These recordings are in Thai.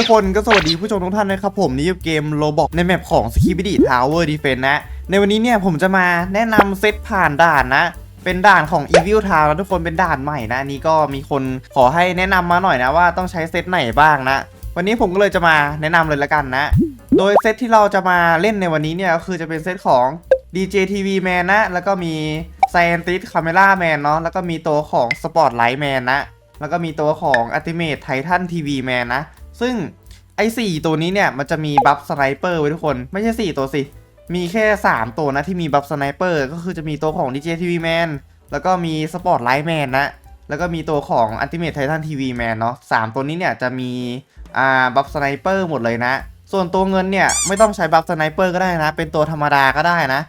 ทุกคนก็สวัสดีผู้ชมทุกท่านนะครับผมนี่เกมโลบอกในแมปของ s k i b i d i Tower Defense นะ ในวันนี้เนี่ยผมจะมาแนะนำเซตผ่านด่านนะ เป็นด่านของ Evil Town นะทุกคนเป็นด่านใหม่นะนนี้ก็มีคนขอให้แนะนำมาหน่อยนะว่าต้องใช้เซตไหนบ้างนะ วันนี้ผมก็เลยจะมาแนะนำเลยละกันนะ โดยเซตที่เราจะมาเล่นในวันนี้เนี่ยก็คือจะเป็นเซตของ DJ TV Man นะ แล้วก็มี Scientist Camera Man เนาะแล้วก็มีตัวของ Spotlight Man นะแล้วก็มีตัวของ Ultimate Titan TV Man นะ ซึ่งไอ้4ตัวนี้เนี่ยมันจะมีบัฟสไนเปอร์ไว้ทุกคน ไม่ใช่ 4 ตัวสิ มีแค่ 3 ตัวนะที่มีบัฟสไนเปอร์ก็คือจะมีตัวของ DJ TV Man แล้วก็มี Spotlight Man นะ แล้วก็มีตัวของ Ultimate Titan TV Man เนาะสามตัวนี้เนี่ยจะมีอ่าบัฟสไนเปอร์หมดเลยนะ ส่วนตัวเงินเนี่ยไม่ต้องใช้บัฟสไนเปอร์ก็ได้นะ เป็นตัวธรรมดาก็ได้นะ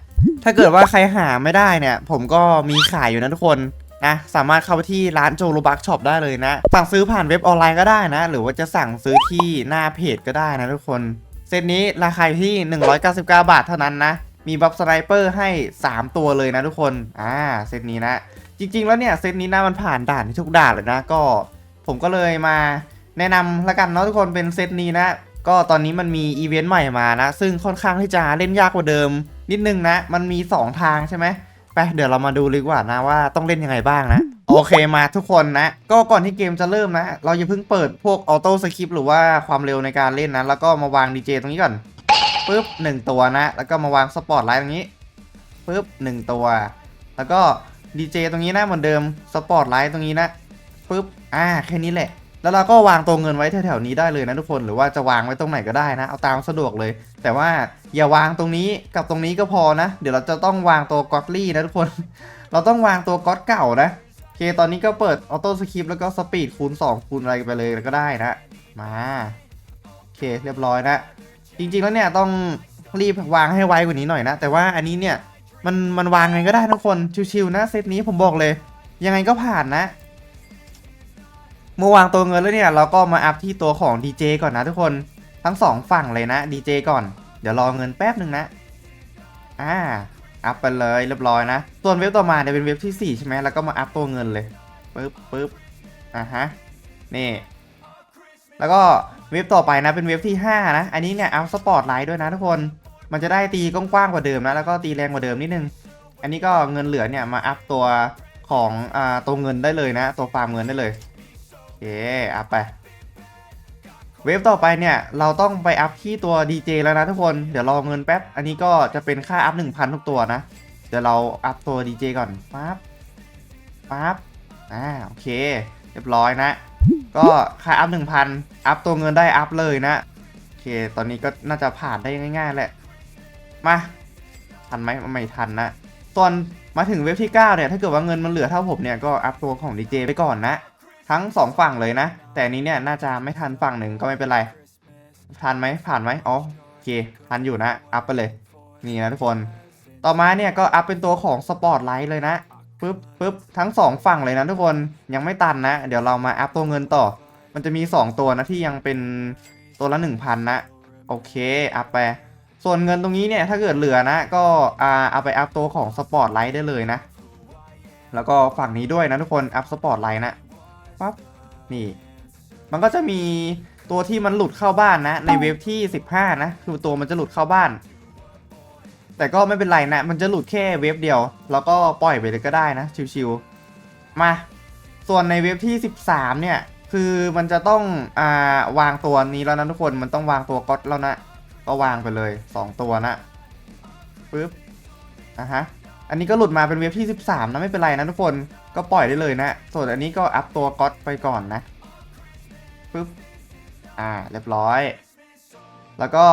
ถ้าเกิดว่าใครหาไม่ได้เนี่ย ผมก็มีขายอยู่นะทุกคน นะสามารถเข้าไปที่ร้านโจโลบักช็อปได้เลยนะ สั่งซื้อผ่านเว็บออนไลน์ก็ได้นะ หรือว่าจะสั่งซื้อที่หน้าเพจก็ได้นะทุกคน เซตนี้ราคาอยู่ที่ 199 บาทเท่านั้นนะ มีบัฟสไนเปอร์ให้ 3 ตัวเลยนะทุกคน อ่า เซตนี้นะ จริง ๆ แล้วเนี่ย เซตนี้นะมันผ่านด่านทุกด่านเลยนะ ก็ ผมก็เลยมาแนะนำละกันเนาะทุกคนเป็นเซตนี้นะ ก็ตอนนี้มันมีอีเวนต์ใหม่มานะ ซึ่งค่อนข้างที่จะเล่นยากกว่าเดิม นิดนึงนะ มันมี 2 ทางใช่ไหม ไปเดี๋ยวเรามาดูเลยดีกว่านะว่าต้องเล่นยังไงบ้างนะ โอเคมาทุกคนนะ ก็ก่อนที่เกมจะเริ่มนะ เราอย่าเพิ่งเปิดพวกออโต้สคริปหรือว่าความเร็วในการเล่นนะ แล้วก็มาวางดีเจตรงนี้ก่อนปุ๊บหนึ่งตัวนะ แล้วก็มาวางสปอตไลท์ตรงนี้ปุ๊บหนึ่งตัว แล้วก็ดีเจตรงนี้นะเหมือนเดิมสปอตไลท์ตรงนี้นะปุ๊บอ่าแค่นี้แหละ แล้วเราก็วางตัวเงินไว้แถวๆนี้ได้เลยนะทุกคนหรือว่าจะวางไว้ตรงไหนก็ได้นะ เอาตามสะดวกเลย แต่ว่าอย่าวางตรงนี้กับตรงนี้ก็พอนะ เดี๋ยวเราจะต้องวางตัวก็อตลี่นะทุกคน เราต้องวางตัวก็อตเก่านะโอเคตอนนี้ก็เปิดออโต้สคริปแล้วก็สปีดคูณ 2 คูณอะไรไปเลยก็ได้นะ มาโอเคเรียบร้อยนะจริงๆแล้วเนี่ยต้องรีบวางให้ไวกว่านี้หน่อยนะ แต่ว่าอันนี้เนี่ยมันมันวางไงก็ได้ทุกคนชิวๆนะเซตนี้ผมบอกเลย ยังไงก็ผ่านนะ เมื่อวางตัวเงินแล้วเนี่ยเราก็มาอัพที่ตัวของ DJ ก่อนนะทุกคนทั้งสองฝั่งเลยนะ DJ ก่อน เดี๋ยวรอเงินแป๊บหนึ่งนะอ่าอัพไปเลยเรียบร้อยนะส่วนเว็บต่อมาเนี่ยเป็นเว็บที่ 4 ใช่ไหมแล้วก็มาอัพตัวเงินเลยปึ๊บปึ๊บอ่าฮะนี่แล้วก็เว็บต่อไปนะเป็นเว็บที่ 5 นะ อันนี้เนี่ยอัพสปอร์ตไลท์ด้วยนะทุกคนมันจะได้ตีกว้างๆกว่าเดิมนะแล้วก็ตีแรงกว่าเดิมนิดนึง อันนี้ก็เงินเหลือเนี่ยมาอัพตัวของอ่าตัวเงินได้เลยนะ ตัวฟาร์มเงินได้เลย เคอัพไป เวฟต่อไปเนี่ย เราต้องไปอัพที่ตัว DJ แล้วนะทุกคน เดี๋ยวรอเงินแป๊บ อันนี้ก็จะเป็นค่าอัพ 1,000 ทุกตัวนะ เดี๋ยวเราอัพตัว DJ ก่อนปั๊บปั๊บอ่าโอเค เรียบร้อยนะ ก็ค่าอัพ 1,000 อัพตัวเงินได้อัพเลยนะ โอเค ตอนนี้ก็น่าจะผ่านได้ง่าย ๆ แหละ มา ทันไหมไม่ทันนะส่วนมาถึงเว็บที่ 9 เนี่ย ถ้าเกิดว่าเงินมันเหลือเท่าผมเนี่ย ก็อัพตัวของ DJ ไปก่อนนะ ทั้งสองฝั่งเลยนะ แต่นี้เนี่ยน่าจะไม่ทันฝั่งหนึ่งก็ไม่เป็นไร ทันไหมผ่านไหมอ๋อโอเค ทันอยู่นะ อัพไปเลย นี่นะทุกคน ต่อมาเนี่ยก็อัพเป็นตัวของสปอร์ตไลท์เลยนะปึ๊บปึ๊บทั้งสองฝั่งเลยนะทุกคนยังไม่ตันนะ เดี๋ยวเรามาอัพตัวเงินต่อ มันจะมี 2 ตัวนะที่ยังเป็นตัวละ 1,000 นะ โอเค อัพไป ส่วนเงินตรงนี้เนี่ยถ้าเกิดเหลือนะ ก็อ่าเอาไปอัพตัวของสปอร์ตไลท์ได้เลยนะ แล้วก็ฝั่งนี้ด้วยนะทุกคน อัพสปอร์ตไลท์นะ ปั๊บนี่ มันก็จะมีตัวที่มันหลุดเข้าบ้านนะ ในเว็บที่ 15 นะ คือตัวมันจะหลุดเข้าบ้าน แต่ก็ไม่เป็นไรนะ มันจะหลุดแค่เว็บเดียว แล้วก็ปล่อยไปเลยก็ได้นะ ชิวๆมา ส่วนในเว็บที่ 13 เนี่ย คือมันจะต้องอ่าวางตัวนี้แล้วนะทุกคน มันต้องวางตัวก๊อตแล้วนะ ก็วางไปเลย 2 ตัวนะปึ๊บอะฮะ อันนี้ก็หลุดมาเป็นเว็บที่ 13 นะไม่เป็นไรนะทุกคนก็ปล่อยได้เลยนะ ส่วนอันนี้ก็อัพตัวก๊อตไปก่อนนะปึ๊บอ่าเรียบร้อย แล้วก็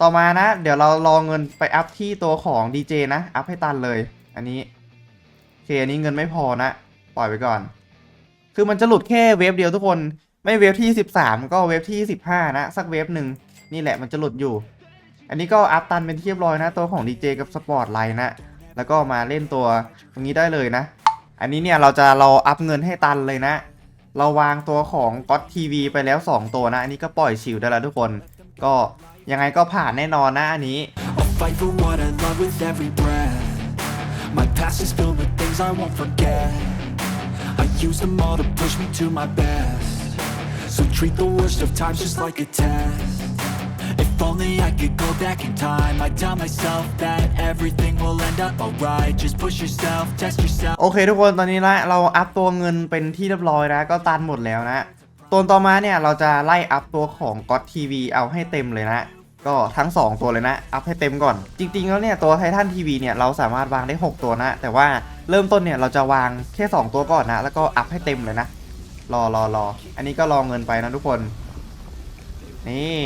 ต่อมานะ เดี๋ยวเรารอเงินไปอัพที่ตัวของ DJ นะ อัพให้ตันเลย อันนี้โอเคอันนี้เงินไม่พอนะ ปล่อยไปก่อน คือมันจะหลุดแค่เว็บเดียวทุกคนไม่เว็บที่ 13 ก็เว็บที่ 15 นะ สักเว็บหนึ่งนี่แหละมันจะหลุดอยู่ อันนี้ก็อัพตันเป็นเรียบร้อยนะ ตัวของ DJ กับสปอร์ตไลน์นะ แล้วก็มาเล่นตัวตรงนี้ได้เลยนะ อันนี้เนี่ยเราจะรออัพเงินให้ตันเลยนะ เราวางตัวของก็อตทีวีไปแล้ว 2 ตัวนะ อันนี้ก็ปล่อยชิวได้แล้วทุกคน ก็ยังไงก็ผ่านแน่นอนนะอันนี้ So treat the worst of times just like a test If only I could go back in time I'd tell myself that everything will end up alright Just push yourself, test yourself โอเคทุกคนตอนนี้ละเราอัพตัวเงินเป็นที่เรียบร้อยแล้วก็ตันหมดแล้วนะตัวต่อมาเนี่ยเราจะไล่อัพตัวของ God TV เอาให้เต็มเลยนะ ก็ทั้ง 2 ตัวเลยนะ อัพให้เต็มก่อน จริง ๆ แล้วเนี่ยตัวไททันทีวีเนี่ยเราสามารถวางได้ 6 ตัวนะ แต่ว่าเริ่มต้นเนี่ยเราจะวางแค่ 2 ตัวก่อนนะ แล้วก็อัพให้เต็มเลยนะ รอรอรออันนี้ก็รอเงินไปนะทุกคน นี่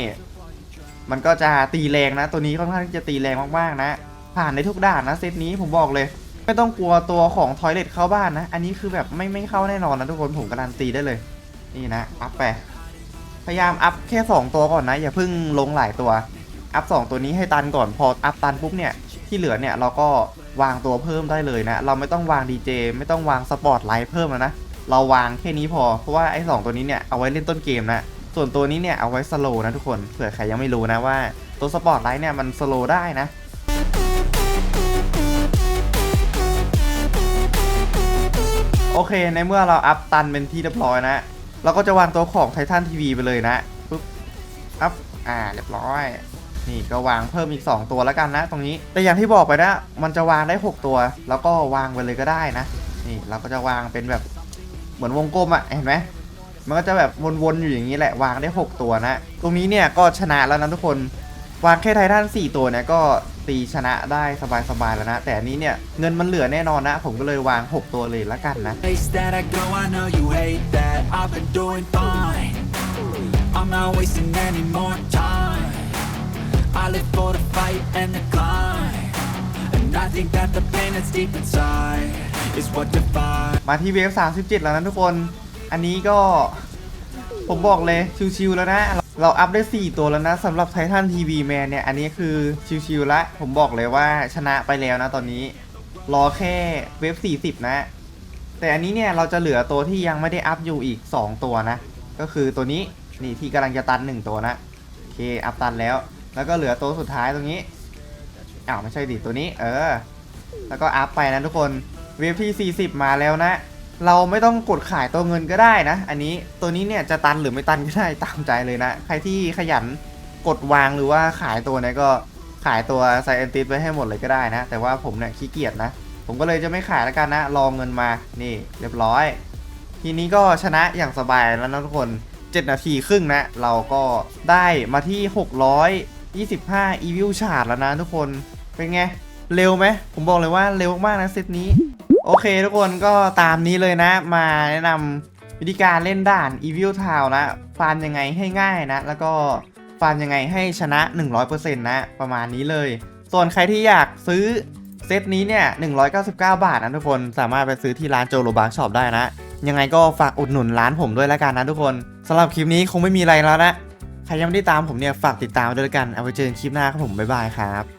มันก็จะตีแรงนะ ตัวนี้ค่อนข้างที่จะตีแรงมากๆนะ ผ่านในทุกด่านนะเซตนี้ผมบอกเลย ไม่ต้องกลัวตัวของทอยเลทเข้าบ้านนะ อันนี้คือแบบไม่ไม่เข้าแน่นอนนะทุกคนผมการันตีได้เลย นี่นะอัพไปพยายามอัพแค่ 2 ตัวก่อนนะ อย่าเพิ่งลงหลายตัว อัพ 2 ตัวนี้ให้ตันก่อนพออัพตันปุ๊บเนี่ยที่เหลือเนี่ยเราก็วางตัวเพิ่มได้เลยนะ เราไม่ต้องวางดีเจไม่ต้องวางสปอตไลท์เพิ่มแล้วนะ เราวางแค่นี้พอ เพราะว่าไอ้สตัวนี้เนี่ยเอาไว้เล่นต้นเกมนะ ส่วนตัวนี้เนี่ยเอาไว้สโลว์นะทุกคนเผื่อใครยังไม่รู้นะว่าตัวสปอร์ตไลท์เนี่ยมันสโลว์ได้นะโอเคในเมื่อเราอัพตันเป็นที่เรียบร้อยนะ เราก็จะวางตัวของไททันทีวีไปเลยนะปุ๊บอัพอ่าเรียบร้อย นี่ก็วางเพิ่มอีก 2 ตัวแล้วกันนะ ตรงนี้แต่อย่างที่บอกไปนะ มันจะวางได้ 6 ตัว แล้วก็วางไปเลยก็ได้นะ นี่เราก็จะวางเป็นแบบเหมือนวงกลมอะ่ะเห็นไหม มันก็จะแบบวนๆอยู่อย่างนี้แหละวางได้ 6 ตัวนะ ตรงนี้เนี่ยก็ชนะแล้วนะทุกคนวางแค่ไททัน4ตัวเนี่ยก็ตีชนะได้สบายๆแล้วนะ แต่อันนี้เนี่ยเงินมันเหลือแน่นอนนะ ผมก็เลยวาง 6 ตัวเลยละกันนะ I'm not wasting มาที่เวฟ37 แล้วนะทุกคน อันนี้ก็ผมบอกเลยชิวๆแล้วนะ เราอัพได้ 4 ตัวแล้วนะสำหรับไททันทีวีแมนเนี่ย อันนี้คือชิวๆละผมบอกเลยว่าชนะไปแล้วนะตอนนี้ รอแค่เวฟ40 นะ แต่อันนี้เนี่ยเราจะเหลือตัวที่ยังไม่ได้อัพอยู่อีก 2 ตัวนะ ก็คือตัวนี้นี่ที่กำลังจะตัน 1 ตัวนะโอเคอัพตันแล้ว แล้วก็เหลือตัวสุดท้ายตรงนี้อ้าวไม่ใช่ดิตัวนี้ เออ แล้วก็อัพไปนะทุกคนเวฟที่ 40 มาแล้วนะ เราไม่ต้องกดขายตัวเงินก็ได้นะ อันนี้ตัวนี้เนี่ยจะตันหรือไม่ตันก็ได้ตามใจเลยนะ ใครที่ขยันกดวางหรือว่าขายตัวเนี่ยก็ขายตัวไซเอนติสไว้ให้หมดเลยก็ได้นะ แต่ว่าผมเนี่ยขี้เกียจนะ ผมก็เลยจะไม่ขายแล้วกันนะรอเงินมานี่เรียบร้อย ทีนี้ก็ชนะอย่างสบายแล้วนะทุกคน 7 นาทีครึ่งนะ เราก็ได้มาที่ 625 e v i l ชาร์ดแล้วนะทุกคนเป็นไง เร็วไหมผมบอกเลยว่าเร็วมากนะเซตนี้ โอเคทุกคนก็ตามนี้เลยนะ มาแนะนำวิธีการเล่นด่าน Evil Town นะฟาร์มยังไงให้ง่ายนะ แล้วก็ฟาร์มยังไงให้ชนะ 100%นะ ประมาณนี้เลย ส่วนใครที่อยากซื้อเซตนี้เนี่ย 199 บาทนะทุกคนสามารถไปซื้อที่ร้านโจโรบาร์ช็อปได้นะ ยังไงก็ฝากอุดหนุนร้านผมด้วยแล้วกันนะทุกคนสำหรับคลิปนี้คงไม่มีอะไรแล้วนะ ใครยังไม่ได้ตามผมเนี่ยฝากติดตามด้วยแล้วกันเอาไว้เจอกันคลิปหน้าครับผมบ๊ายบายครับ